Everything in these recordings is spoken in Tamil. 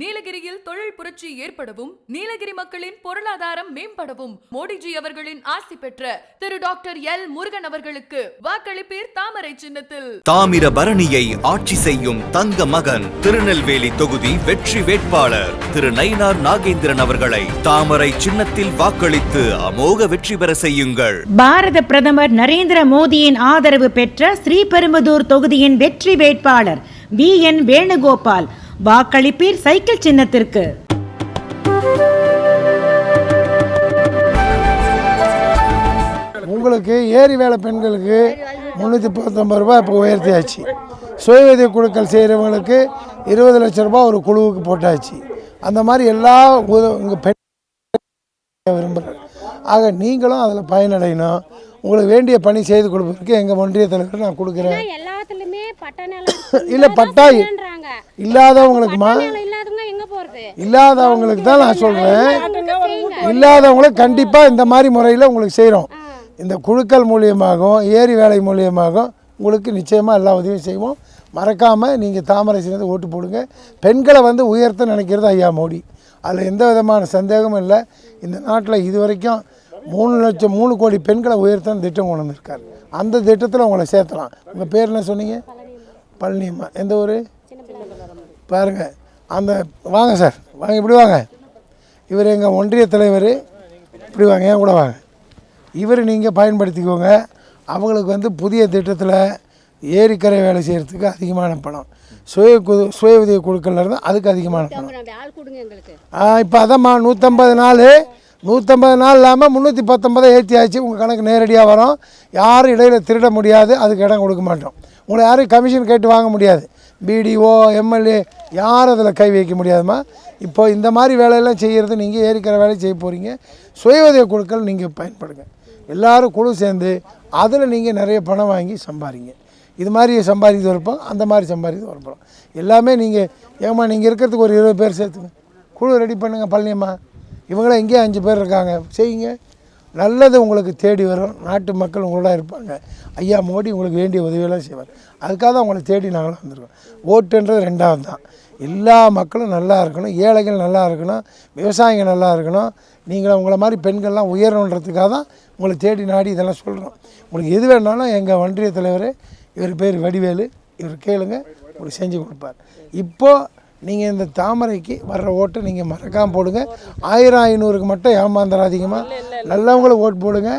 நீலகிரியில் தொழில் புரட்சி ஏற்படவும் நீலகிரி மக்களின் பொருளாதாரம் மேம்படவும் மோடிஜி அவர்களின் ஆசி பெற்ற திரு டாக்டர் எல் முருகன் அவர்களுக்கு வாக்களிப்பீர் தாமரை சின்னத்தில். தாமிர பரணியை ஆட்சி செய்யும் தங்க மகன் திருநெல்வேலி தொகுதி வெற்றி வேட்பாளர் திரு நயினார் நாகேந்திரன் அவர்களை தாமரை சின்னத்தில் வாக்களித்து அமோக வெற்றி பெற செய்யுங்கள். பாரத பிரதமர் நரேந்திர மோடியின் ஆதரவு பெற்ற ஸ்ரீபெரும்புதூர் தொகுதியின் வெற்றி வேட்பாளர் வி என் வேணுகோபால் வாக்களிப்பீர் சைக்கிள் சின்னத்திற்கு. உங்களுக்கு ஏரி வேலை பெண்களுக்கு முந்நூற்றி பத்தொம்பது ரூபாய் இப்போ உயர்த்தியாச்சு. சுய உதவி குழுக்கள் செய்கிறவங்களுக்கு இருபது லட்ச ரூபாய் ஒரு குழுவுக்கு போட்டாச்சு. அந்த மாதிரி எல்லா உங்கள் பெண் விரும்புகிறேன் ஆக நீங்களும் அதில் பயனடையணும். உங்களுக்கு வேண்டிய பணி செய்து கொடுப்பதற்கு எங்கள் ஒன்றிய தலைவர் நான் கொடுக்குறேன். எல்லாத்துலயுமே பட்டா நிலம் இல்ல, பட்டா. இல்லாதவங்களுக்குமா இல்லாதவங்களுக்கு தான் நான் சொல்கிறேன். இல்லாதவங்களுக்கு கண்டிப்பாக இந்த மாதிரி முறையில் உங்களுக்கு செய்கிறோம் இந்த குழுக்கள் மூலியமாகவும் ஏரி வேலை மூலியமாகவும் உங்களுக்கு நிச்சயமாக எல்லா உதவியும் செய்வோம். மறக்காமல் நீங்கள் தாமரை சின்னத்தை ஓட்டு போடுங்க. பெண்களை வந்து உயர்த்த நினைக்கிறது ஐயா மோடி. அதில் எந்த விதமான சந்தேகமும் இல்லை. இந்த நாட்டில் இது வரைக்கும் மூணு லட்சம் மூணு கோடி பெண்களை உயர்த்தன திட்டம் கொண்டு வந்திருக்காரு. அந்த திட்டத்தில் உங்களை சேர்த்தலாம். உங்கள் பேர் என்ன சொன்னீங்க? பழனியம்மா. எந்த ஊர்? பாருங்கள் அந்த வாங்க சார். வாங்க இப்படி வாங்க. இவர் எங்கள் ஒன்றிய தலைவர். இப்படி வாங்க ஏன் கூட வாங்க. இவர் நீங்கள் பயன்படுத்திக்கோங்க. அவங்களுக்கு வந்து புதிய திட்டத்தில் ஏரிக்கரை வேலை செய்கிறதுக்கு அதிகமான பணம். சுய சுய உதவி குழுக்கள்ல இருந்து அதுக்கு அதிகமான பணம். இப்போ அதாம்மா நூற்றம்பது நாள் நூற்றம்பது நாள் இல்லாமல் முந்நூற்றி பத்தொம்பதை ஏற்றியாச்சு உங்கள் கணக்கு நேரடியாக வரும். யாரும் இடையில் திருட முடியாது. அதுக்கு இடம் கொடுக்க மாட்டோம். உங்களை யாரும் கமிஷன் கேட்டு வாங்க முடியாது. பிடிஓ எம்எல்ஏ யாரும் அதில் கை வைக்க முடியாதும்மா. இப்போ இந்த மாதிரி வேலையெல்லாம் செய்கிறது நீங்கள் ஏரிக்கிற வேலை செய்ய போகிறீங்க சுய உதவி குழுக்கள் நீங்கள் பயன்படுங்க. எல்லாரும் குழு சேர்ந்து அதில் நீங்கள் நிறைய பணம் வாங்கி சம்பாதிங்க. இது மாதிரி சம்பாதிக்கிறது வரப்போம் அந்த மாதிரி சம்பாதிக்கிறது வரப்போம் எல்லாமே நீங்கள் ஏமா நீங்கள் இருக்கிறதுக்கு ஒரு இருபது பேர் சேர்த்துங்க. குழு ரெடி பண்ணுங்கள் பழனியம்மா. இவங்களாம் எங்கேயும் அஞ்சு பேர் இருக்காங்க. செய்யுங்க. நல்லது உங்களுக்கு தேடி வரும். நாட்டு மக்கள் உங்களோட இருப்பாங்க. ஐயா மோடி உங்களுக்கு வேண்டிய உதவியெல்லாம் செய்வார். அதுக்காக தான் உங்களை தேடி நாங்களும் வந்திருக்கோம். ஓட்டுன்றது ரெண்டாவது தான். எல்லா மக்களும் நல்லா இருக்கணும். ஏழைகள் நல்லா இருக்கணும். விவசாயிங்க நல்லா இருக்கணும். நீங்கள் உங்களை மாதிரி பெண்கள்லாம் உயரணுன்றதுக்காக தான் உங்களை தேடி நாடி இதெல்லாம் சொல்கிறோம் உங்களுக்கு எது வேணாலும் எங்கள் ஒன்றிய தலைவர் இவர் பேர் வடிவேலு. இவர் கேளுங்க உங்களுக்கு செஞ்சு கொடுப்பார். இப்போது நீங்கள் இந்த தாமரைக்கு வர்ற ஓட்டை நீங்கள் மறக்காமல் போடுங்க. ஆயிரம் ஐநூறுக்கு மட்டும் ஏமாந்துடாதீங்கம்மா நல்லவங்களுக்கு ஓட்டு போடுங்க.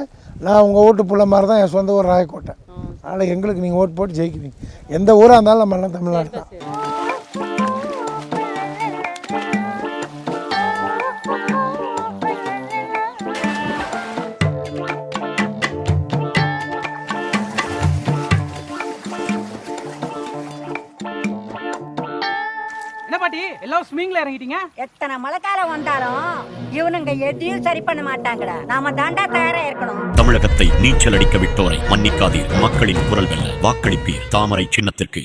நான் உங்கள் ஓட்டு புள்ள மாதிரி தான் என் சொந்த ஊர் ராயக்கோட்டை. அதனால் எங்களுக்கு நீங்கள் ஓட்டு போட்டு ஜெயிக்குவீங்க எந்த ஊராக இருந்தாலும் நம்ம எல்லாம் தமிழ்நாடு தான். பாட்டி எல்லாம் ஸ்விமிங்ல இறங்கிட்டீங்க? எத்தனை மழைக்காலம் வந்தாலும் இவனுங்க எதையும் சரி பண்ண மாட்டாங்கடா. நாம தாண்டா தயாரா இருக்கணும். தமிழகத்தை நீச்சல் அடிக்க விட்டோரை மன்னிக்காதீர். மக்களின் குரல் வெல்ல வாக்களிப்பீர். தாமரை சின்னத்திற்கு.